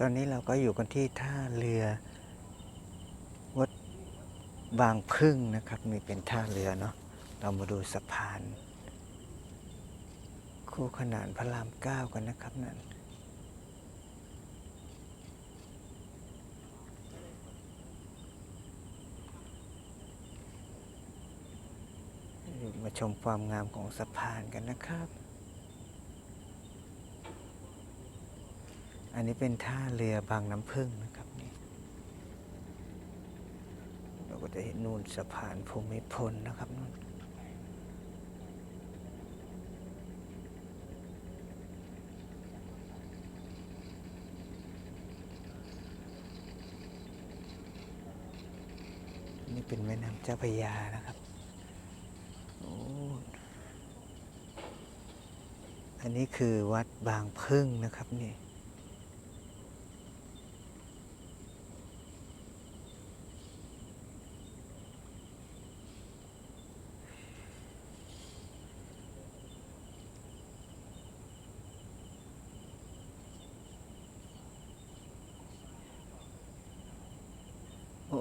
ตอนนี้เราก็อยู่กันที่ท่าเรือ วัดบางพึ่งนะครับ มีเป็นท่าเรือเนาะเรามาดูสะพาน คู่ขนานพระรามเก้ากันนะครับนั่นมาชมความงามของสะพานกันนะครับ อันนี้เป็นท่าเรือบางน้ำพึ่งนะครับนี่เราก็จะเห็นนู่นสะพานภูมิพลนะครับนู่นนี่เป็นแม่น้ำเจ้าพระยานะครับโอ้อันนี้คือวัดบางพึ่งนะครับนี่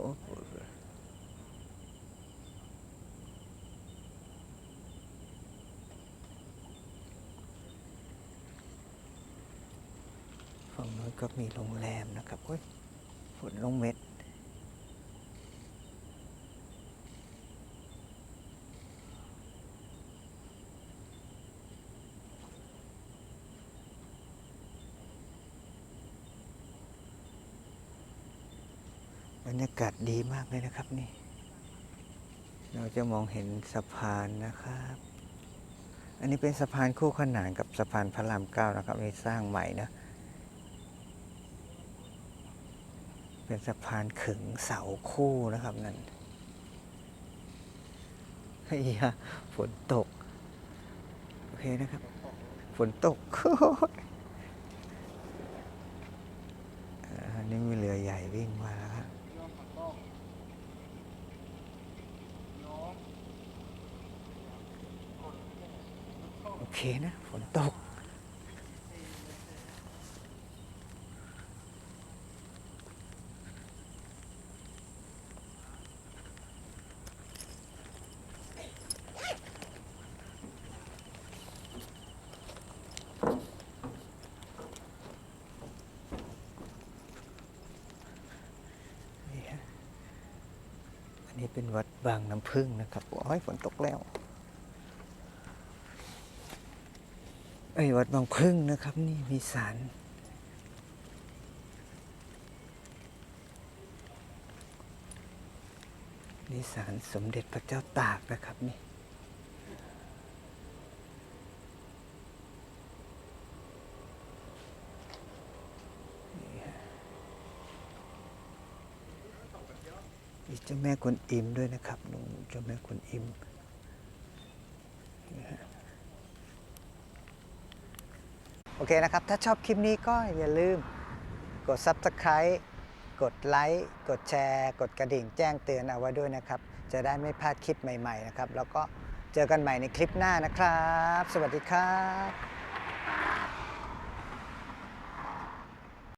โอ้โหฝั่งนู้นก็มีโรงแรมนะครับเฮ้ยฝนลงเม็ด บ รรยากาศดีมากเลยนะครับนี่ เราจะมองเห็นสะพานนะครับ อันนี้เป็นสะพานคู่ขนานกับสะพานพระรามเก้านะครับนี่สร้างใหม่นะ เป็นสะพานขึงเสาคู่นะครับนั่นเฮียฝนตก โอเคนะครับ ฝนตกอันนี้มีเรือใหญ่วิ่งมาแล้วครับ โอ เคนะ ฝนตก นี่ฮะอันนี้เป็นวัดบางน้ำพึ่งนะครับ โอ้ยฝนตกแล้ว เอ้วัดบางพึ่งนะครับ นี่มีศาลนี่ศาลสมเด็จพระเจ้าตากนะครับนี่นี่ฮะมีเจ้าแม่กวนอิมด้วยนะครับนู่นเจ้าแม่กวนอิม โอเคนะครับ ถ้าชอบคลิปนี้ก็อย่าลืมกด Subscribe กดไลค์กดแชร์ กดกระดิ่งแจ้งเตือนเอาไว้ด้วยนะครับ จะได้ไม่พลาดคลิปใหม่ ๆ นะครับ แล้วก็เจอกันใหม่ในคลิปหน้านะครับ สวัสดีครับ